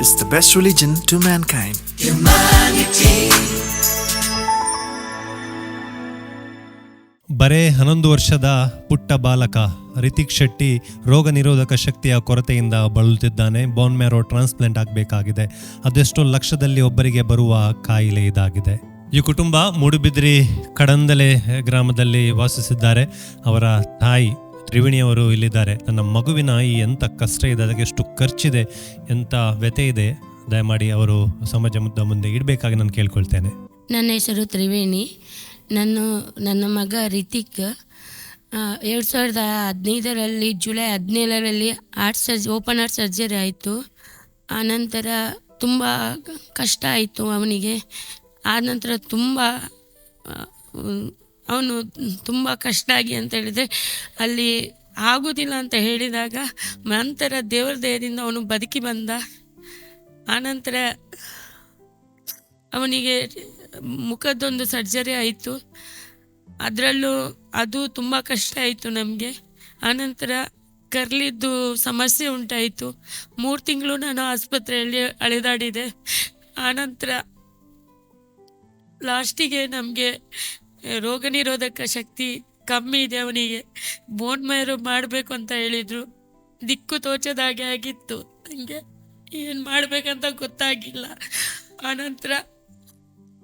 is the best religion to mankind. Humanity. ಬರೇ ಹನ್ನೊಂದು ವರ್ಷದ ಪುಟ್ಟ ಬಾಲಕ ರಿತಿಕ್ ಶೆಟ್ಟಿ ರೋಗ ನಿರೋಧಕ ಶಕ್ತಿಯ ಕೊರತೆಯಿಂದ ಬಳಲುತ್ತಿದ್ದಾನೆ ಬೋನ್ ಮ್ಯಾರೋ ಟ್ರಾನ್ಸ್ಪ್ಲಾಂಟ್ ಆಗಬೇಕಾಗಿದೆ ಅದೆಷ್ಟೋ ಲಕ್ಷದಲ್ಲಿ ಒಬ್ಬರಿಗೆ ಬರುವ ಕಾಯಿಲೆ ಇದಾಗಿದೆ ಈ ಕುಟುಂಬ ಮೂಡುಬಿದ್ರಿ ಕಡಂದಲೆ ಗ್ರಾಮದಲ್ಲಿ ವಾಸಿಸಿದ್ದಾರೆ ಅವರ ತಾಯಿ ತ್ರಿವೇಣಿಯವರು ಇಲ್ಲಿದ್ದಾರೆ. ನನ್ನ ಮಗುವಿನ ಈ ಎಂಥ ಕಷ್ಟ ಇದೆ, ಅದಕ್ಕೆ ಎಷ್ಟು ಖರ್ಚಿದೆ, ಎಂಥ ವ್ಯತೆ ಇದೆ, ದಯಮಾಡಿ ಅವರು ಸಮಾಜ ಮುದ್ದ ಮುಂದೆ ಇಡಬೇಕಾಗಿ ನಾನು ಕೇಳ್ಕೊಳ್ತೇನೆ. ನನ್ನ ಹೆಸರು ತ್ರಿವೇಣಿ. ನಾನು, ನನ್ನ ಮಗ ರಿತಿಕ್ ಎರಡು ಸಾವಿರದ ಹದಿನೈದರಲ್ಲಿ, ಜುಲೈ ಹದಿನೇಳರಲ್ಲಿ heart surge open heart surgery ಆಯಿತು. ಆನಂತರ ತುಂಬ ಕಷ್ಟ ಆಯಿತು ಅವನಿಗೆ. ಆನಂತರ ತುಂಬ ಅವನು ತುಂಬ ಕಷ್ಟ ಆಗಿ ಅಂತ ಹೇಳಿದರೆ, ಅಲ್ಲಿ ಆಗೋದಿಲ್ಲ ಅಂತ ಹೇಳಿದಾಗ ನಂತರ ದೇವರ ದಯದಿಂದ ಅವನು ಬದುಕಿ ಬಂದ. ಆನಂತರ ಅವನಿಗೆ ಮುಖದ್ದೊಂದು ಸರ್ಜರಿ ಆಯಿತು. ಅದರಲ್ಲೂ ಅದು ತುಂಬ ಕಷ್ಟ ಆಯಿತು ನಮಗೆ. ಆನಂತರ ಕರ್ಲಿದ್ದು ಸಮಸ್ಯೆ ಉಂಟಾಯಿತು. ಮೂರು ತಿಂಗಳು ನಾನು ಆಸ್ಪತ್ರೆಯಲ್ಲಿ ಅಳೆದಾಡಿದೆ. ಆನಂತರ ಲಾಸ್ಟಿಗೆ ನಮಗೆ ರೋಗ ನಿರೋಧಕ ಶಕ್ತಿ ಕಮ್ಮಿ ಇದೆ ಅವನಿಗೆ. ಬೋನ್ ಮೈರು ಮಾಡಬೇಕು ಅಂತ ಹೇಳಿದರು. ದಿಕ್ಕು ತೋಚದಾಗೆ ಆಗಿತ್ತು. ನನಗೆ ಏನು ಮಾಡಬೇಕಂತ ಗೊತ್ತಾಗಿಲ್ಲ. ಆನಂತರ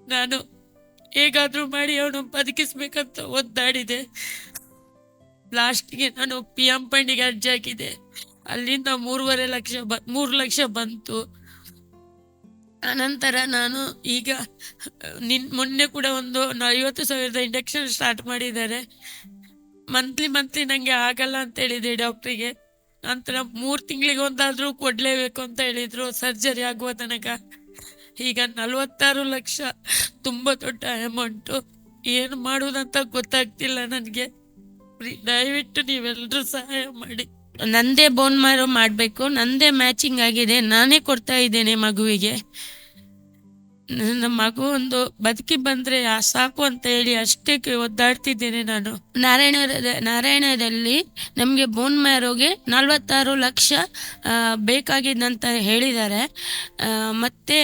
ನಾನು ಹೇಗಾದರೂ ಮಾಡಿ ಅವನು ಬದುಕಿಸ್ಬೇಕಂತ ಒದ್ದಾಡಿದೆ. ಲಾಸ್ಟ್ಗೆ ನಾನು ಪಿ ಎಂ ಫಂಡಿಗೆ ಅರ್ಜಿ ಹಾಕಿದೆ. ಅಲ್ಲಿಂದ ಮೂರುವರೆ ಲಕ್ಷ ಬ, ಮೂರು ಲಕ್ಷ ಬಂತು. ಅನಂತರ ನಾನು ಈಗ ನಿನ್ ಮೊನ್ನೆ ಕೂಡ ಒಂದು ಐವತ್ತು ಸಾವಿರದ ಇಂಡಕ್ಷನ್ ಸ್ಟಾರ್ಟ್ ಮಾಡಿದ್ದಾರೆ. ಮಂತ್ಲಿ ಮಂತ್ಲಿ ನನಗೆ ಆಗಲ್ಲ ಅಂತ ಹೇಳಿದೆ ಡಾಕ್ಟ್ರಿಗೆ ನಂತರ ಮೂರು ತಿಂಗಳಿಗೆ ಒಂದಾದರೂ ಕೊಡಲೇಬೇಕು ಅಂತ ಹೇಳಿದರು. ಸರ್ಜರಿ ಆಗುವ ತನಕ. ಈಗ ನಲವತ್ತಾರು ಲಕ್ಷ ತುಂಬ ದೊಡ್ಡ ಅಮೌಂಟು ಏನು ಮಾಡುವುದಂತ ಗೊತ್ತಾಗ್ತಿಲ್ಲ ನನಗೆ. ದಯವಿಟ್ಟು ನೀವೆಲ್ಲರೂ ಸಹಾಯ ಮಾಡಿ. ನಂದೇ ಬೋನ್ ಮಾರೋ ಮಾಡಬೇಕು. ನಂದೇ ಮ್ಯಾಚಿಂಗ್ ಆಗಿದೆ. ನಾನೇ ಕೊಡ್ತಾ ಇದ್ದೇನೆ ಮಗುವಿಗೆ. ನನ್ನ ಮಗು ಒಂದು ಬದುಕಿ ಬಂದ್ರೆ ಸಾಕು ಅಂತ ಹೇಳಿ ಅಷ್ಟಕ್ಕೆ ಒದ್ದಾಡ್ತಿದ್ದೇನೆ ನಾನು. ನಾರಾಯಣ ನಾರಾಯಣದಲ್ಲಿ ನಮಗೆ ಬೋನ್ ಮ್ಯಾರೋಗೆ ನಲ್ವತ್ತಾರು ಲಕ್ಷ ಬೇಕಾಗಿದ್ದಂತ ಹೇಳಿದ್ದಾರೆ. ಮತ್ತೆ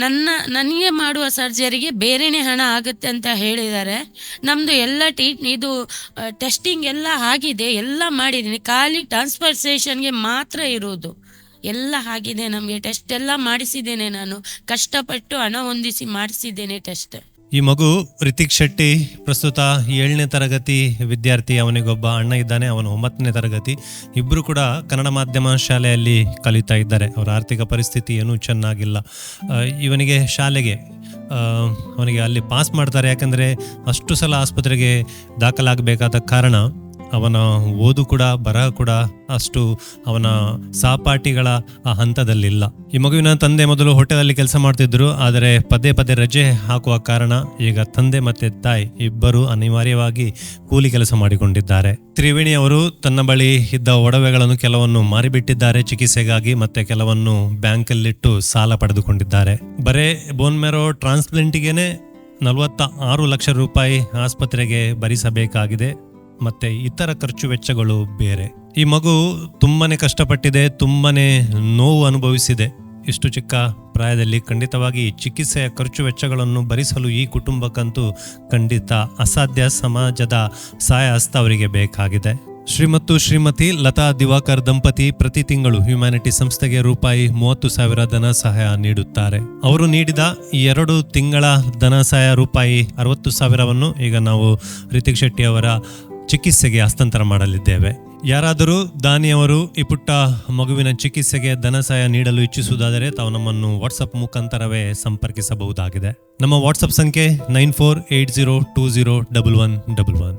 ನನ್ನ, ನನಗೆ ಮಾಡುವ ಸರ್ಜರಿಗೆ ಬೇರೆನೇ ಹಣ ಆಗುತ್ತೆ ಅಂತ ಹೇಳಿದ್ದಾರೆ. ನಮ್ಮದು ಎಲ್ಲ ಟಿ, ಇದು ಟೆಸ್ಟಿಂಗ್ ಎಲ್ಲ ಆಗಿದೆ. ಎಲ್ಲ ಮಾಡಿದ್ದೀನಿ. ಖಾಲಿ ಟ್ರಾನ್ಸ್ಫರ್ಸೇಷನ್ಗೆ ಮಾತ್ರ ಇರೋದು. ಎಲ್ಲ ಆಗಿದೆ ನಮಗೆ ಟೆಸ್ಟ್ ಎಲ್ಲ ಮಾಡಿಸಿದ್ದೇನೆ ನಾನು. ಕಷ್ಟಪಟ್ಟು ಹಣ ಹೊಂದಿಸಿ ಮಾಡಿಸಿದ್ದೇನೆ ಟೆಸ್ಟ್ ಈ ಮಗು ರಿತಿಕ್ ಶೆಟ್ಟಿ, ಪ್ರಸ್ತುತ ಏಳನೇ ತರಗತಿ ವಿದ್ಯಾರ್ಥಿ, ಅವನಿಗೊಬ್ಬ ಅಣ್ಣ ಇದ್ದಾನೆ, ಅವನು ಒಂಬತ್ತನೇ ತರಗತಿ. ಇಬ್ಬರು ಕೂಡ ಕನ್ನಡ ಮಾಧ್ಯಮ ಶಾಲೆಯಲ್ಲಿ ಕಲಿತಾ ಇದ್ದಾರೆ. ಅವರ ಆರ್ಥಿಕ ಪರಿಸ್ಥಿತಿ ಏನೂ ಚೆನ್ನಾಗಿಲ್ಲ. ಇವನಿಗೆ ಶಾಲೆಗೆ ಅವನಿಗೆ ಅಲ್ಲಿ ಪಾಸ್ ಮಾಡ್ತಾರೆ. ಯಾಕಂದರೆ ಅಷ್ಟು ಸಲ ಆಸ್ಪತ್ರೆಗೆ ದಾಖಲಾಗಬೇಕಾದ ಕಾರಣ ಅವನ ಓದು ಕೂಡ ಬರಹ ಕೂಡ ಅಷ್ಟು ಅವನ ಸಹಪಾಠಿಗಳ ಆ ಹಂತದಲ್ಲಿಲ್ಲ. ಈ ಮಗುವಿನ ತಂದೆ ಮೊದಲು ಹೋಟೆಲಲ್ಲಿ ಕೆಲಸ ಮಾಡ್ತಿದ್ರು, ಆದರೆ ಪದೇ ಪದೇ ರಜೆ ಹಾಕುವ ಕಾರಣ ಈಗ ತಂದೆ ಮತ್ತೆ ತಾಯಿ ಇಬ್ಬರು ಅನಿವಾರ್ಯವಾಗಿ ಕೂಲಿ ಕೆಲಸ ಮಾಡಿಕೊಂಡಿದ್ದಾರೆ. ತ್ರಿವೇಣಿ ಅವರು ತನ್ನ ಬಳಿ ಇದ್ದ ಒಡವೆಗಳನ್ನು ಕೆಲವನ್ನು ಮಾರಿಬಿಟ್ಟಿದ್ದಾರೆ. ಚಿಕಿತ್ಸೆಗಾಗಿ ಮತ್ತೆ ಕೆಲವನ್ನು ಬ್ಯಾಂಕಲ್ಲಿಟ್ಟು ಸಾಲ ಪಡೆದುಕೊಂಡಿದ್ದಾರೆ. ಬರೇ ಬೋನ್ ಮೆರೋ ಟ್ರಾನ್ಸ್ಪ್ಲೆಂಟಿಗೆನೆ ನಲವತ್ತ ಆರು ಲಕ್ಷ ರೂಪಾಯಿ ಆಸ್ಪತ್ರೆಗೆ ಭರಿಸಬೇಕಾಗಿದೆ. ಮತ್ತೆ ಇತರ ಖರ್ಚು ವೆಚ್ಚಗಳು ಬೇರೆ. ಈ ಮಗು ತುಂಬಾನೇ ಕಷ್ಟಪಟ್ಟಿದೆ, ತುಂಬಾನೇ ನೋವು ಅನುಭವಿಸಿದೆ. ಇಷ್ಟು ಚಿಕ್ಕ ಪ್ರಾಯದಲ್ಲಿ ಖಂಡಿತವಾಗಿ ಚಿಕಿತ್ಸೆಯ ಖರ್ಚು ವೆಚ್ಚಗಳನ್ನು ಭರಿಸಲು ಈ ಕುಟುಂಬಕ್ಕಂತೂ ಖಂಡಿತ ಅಸಾಧ್ಯ ಸಮಾಜದ ಸಹಾಯ ಹಸ್ತ ಅವರಿಗೆ ಬೇಕಾಗಿದೆ. ಶ್ರೀಮತ್ತು ಶ್ರೀಮತಿ ಲತಾ ದಿವಾಕರ್ ದಂಪತಿ ಪ್ರತಿ ತಿಂಗಳು ಹ್ಯುಮ್ಯಾನಿಟಿ ಸಂಸ್ಥೆಗೆ ರೂಪಾಯಿ ಮೂವತ್ತು ಸಾವಿರ ಧನ ಸಹಾಯ ನೀಡುತ್ತಾರೆ. ಅವರು ನೀಡಿದ ಎರಡು ತಿಂಗಳ ಧನ ಸಹಾಯ ರೂಪಾಯಿ ಅರವತ್ತು ಸಾವಿರವನ್ನು ಈಗ ನಾವು ರಿತಿಕ್ ಶೆಟ್ಟಿ ಅವರ ಚಿಕಿತ್ಸೆಗೆ ಹಸ್ತಾಂತರ ಮಾಡಲಿದ್ದೇವೆ ಯಾರಾದರೂ ದಾನಿಯವರು ಈ ಪುಟ್ಟ ಮಗುವಿನ ಚಿಕಿತ್ಸೆಗೆ ಧನ ಸಹಾಯ ನೀಡಲು ಇಚ್ಛಿಸುವುದಾದರೆ ತಾವು ನಮ್ಮನ್ನು ವಾಟ್ಸಪ್ ಮುಖಾಂತರವೇ ಸಂಪರ್ಕಿಸಬಹುದಾಗಿದೆ ನಮ್ಮ ವಾಟ್ಸಪ್ ಸಂಖ್ಯೆ nine four eight zero two zero double one double one.